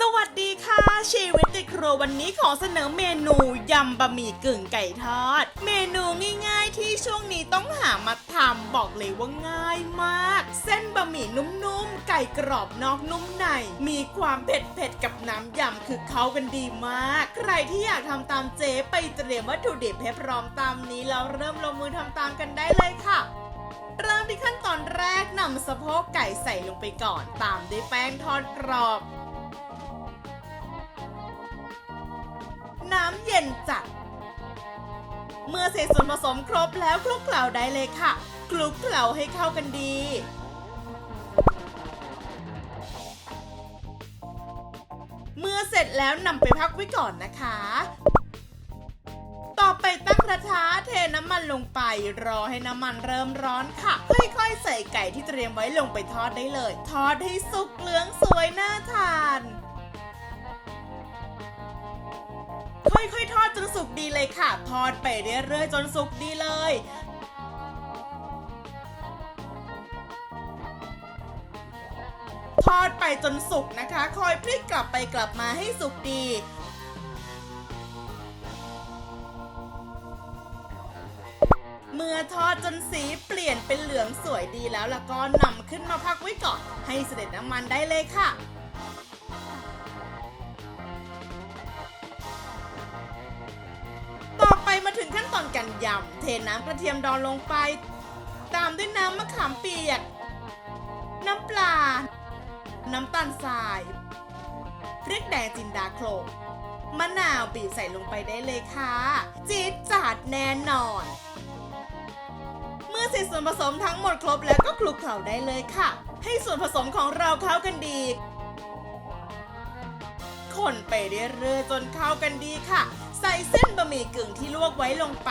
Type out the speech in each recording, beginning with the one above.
สวัสดีค่ะ ชีวิตติดครัววันนี้ขอเสนอเมนูยำบะหมี่กึ่งไก่ทอด เมนูง่ายๆที่ช่วงนี้ต้องหามาทำบอกเลยว่าง่ายมาก เส้นบะหมี่นุ่มๆ ไก่กรอบนอกนุ่มใน มีความเผ็ดๆ กับน้ำยำคือเข้ากันดีมาก ใครที่อยากทำตามเจ๊ไปเตรียมวัตถุดิบให้พร้อมตามนี้แล้วเริ่มลงมือทำตามกันได้เลยค่ะเริ่มที่ขั้นตอนแรกนำสะโพกไก่ใส่ลงไปก่อน ตามด้วยแป้งทอดกรอบ ย็นจัด เมื่อเศษส่วนผสมครบแล้วคลุกเคล้าได้เลยค่ะ คลุกเคล้าให้เข้ากันดี เมื่อเสร็จแล้วนำไปพักไว้ก่อนนะคะ ต่อไปตั้งกระทะเทน้ำมันลงไป รอให้น้ำมันเริ่มร้อนค่ะ ค่อยๆ ใส่ไก่ที่เตรียมไว้ลงไปทอดได้เลย ทอดให้สุกเหลืองสวยน่าทาน จนสุกดีเลยค่ะ ทอดไปเรื่อยๆจนสุกดีเลยทอดไปจนสุกนะคะ คอยพลิกกลับไปกลับมาให้สุกดี เมื่อทอดจนสีเปลี่ยนเป็นเหลืองสวยดีแล้วแล้วก็นำขึ้นมาพักไว้ก่อนให้เสด็จน้ำมันได้เลยค่ะ ยำ เทน้ำกระเทียมดองลงไป ตามด้วยน้ำมะขามเปียก น้ำปลา น้ำตาลทราย พริกแดงจินดาโคลกมะนาวบีบใส่ลงไปได้เลยค่ะ จี๊ดจัดแน่นอน เมื่อเสร็จส่วนผสมทั้งหมดครบแล้วก็คลุกเคล้าได้เลยค่ะ ให้ส่วนผสมของเราเข้ากันดีคนไปเรื่อยๆจนเข้ากันดีค่ะ ใส่เส้นบะหมี่กึ่งที่ลวกไว้ลงไป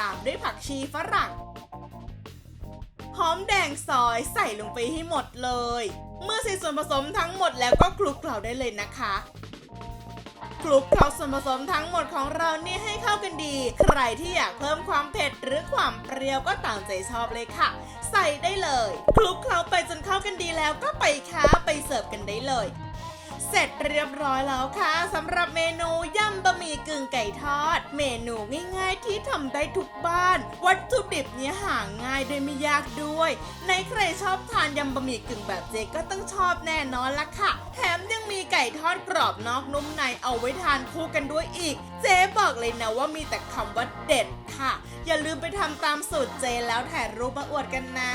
ตามด้วยผักชีฝรั่ง หอมแดงซอยใส่ลงไปให้หมดเลย เมื่อใส่ส่วนผสมทั้งหมดแล้วก็คลุกเคล้าได้เลยนะคะ คลุกเคล้าส่วนผสมทั้งหมดของเรานี่ให้เข้ากันดี ใครที่อยากเพิ่มความเผ็ดหรือความเปรี้ยวก็ตามใจชอบเลยค่ะ ใส่ได้เลย คลุกเคล้าไปจนเข้ากันดีแล้วก็ไปค้าไปเสิร์ฟกันได้เลย เสร็จเรียบร้อยแล้วค่ะสำหรับเมนูยำบะหมี่กึ่งไก่ทอด เมนูง่ายๆที่ทำได้ทุกบ้าน วัตถุดิบเนี้ยหาง่ายโดยไม่ยากด้วย ในใครชอบทานยำบะหมี่กึ่งแบบเจ๊ก็ต้องชอบแน่นอนละค่ะ แถมยังมีไก่ทอดกรอบนอกนุ่มในเอาไว้ทานคู่กันด้วยอีก เจ๊บอกเลยนะว่ามีแต่คำว่าเด็ดค่ะ อย่าลืมไปทำตามสูตรเจแล้วถ่ายรูปมาอวดกันนะ